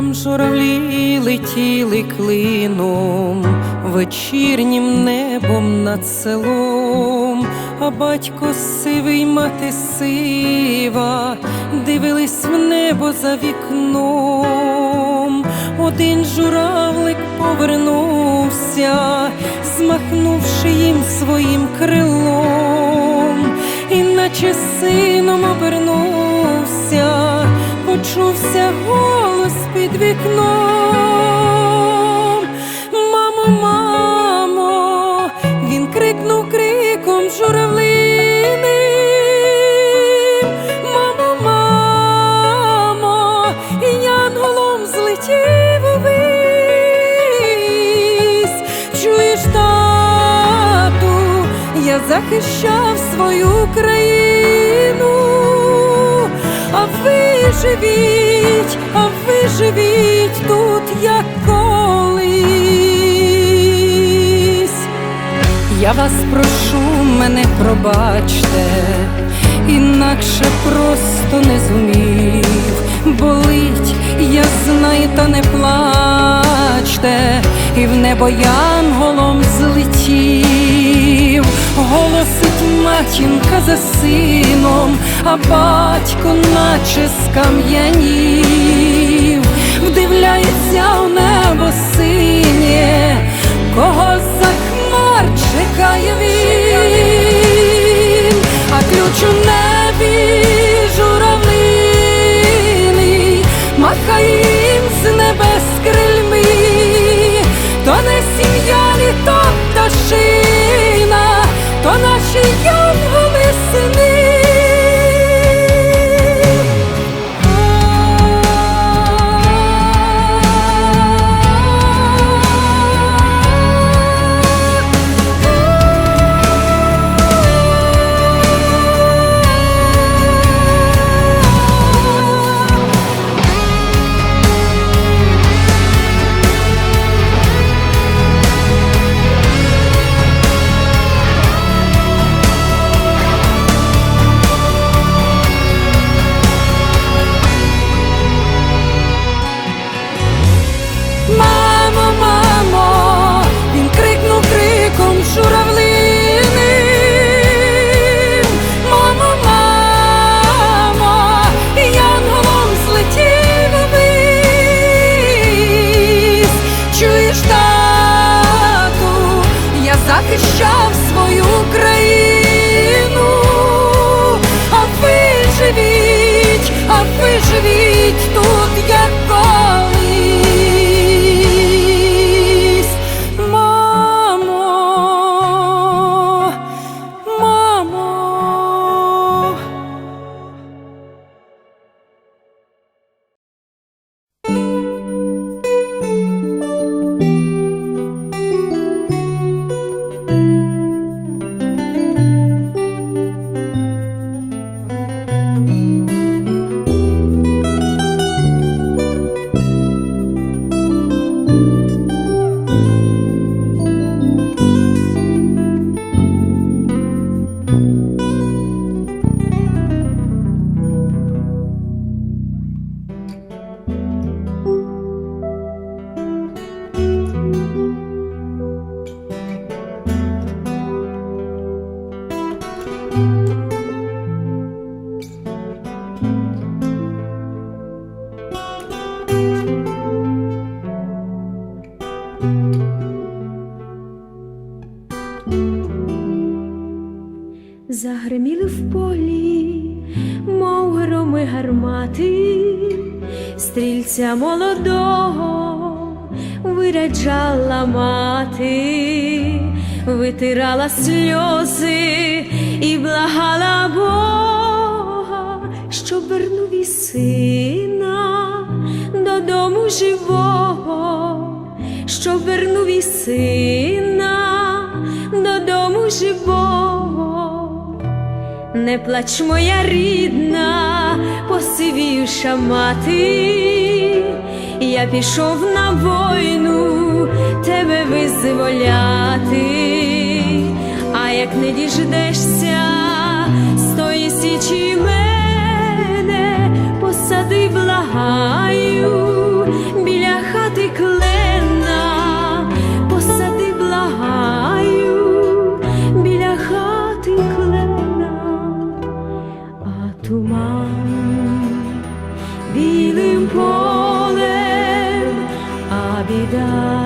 Там журавлі летіли клином, вечірнім небом над селом, а батько сивий, мати сива, дивились в небо за вікном. Один журавлик повернувся, змахнувши їм своїм крилом, і наче сином обернувся, почувся голос під вікном. Мамо, мамо, він крикнув криком журавлиним. Мамо, мамо, і янголом злетів увись. Чуєш, тату, я захищав свою країну, а ви живіть, а ви живіть тут, як колись. Я вас прошу, мене пробачте, інакше просто не зумів. Болить, я знаю, та не плачте, і в небо янголом злетів, голосить матінка за сином, а батько наче скам'янів, вдивляється у небо синє, стрільця молодого виряджала мати, витирала сльози і благала Бога, щоб вернув і сина додому живого, щоб вернув і сина додому живого. Не плач, моя рідна, посивівша мати, я пішов на війну тебе визволяти, а як не діждешся з тої січі мене, die.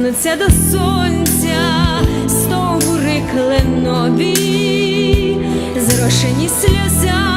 Тягнуться до сонця стовбури кленові, зрошені сльозами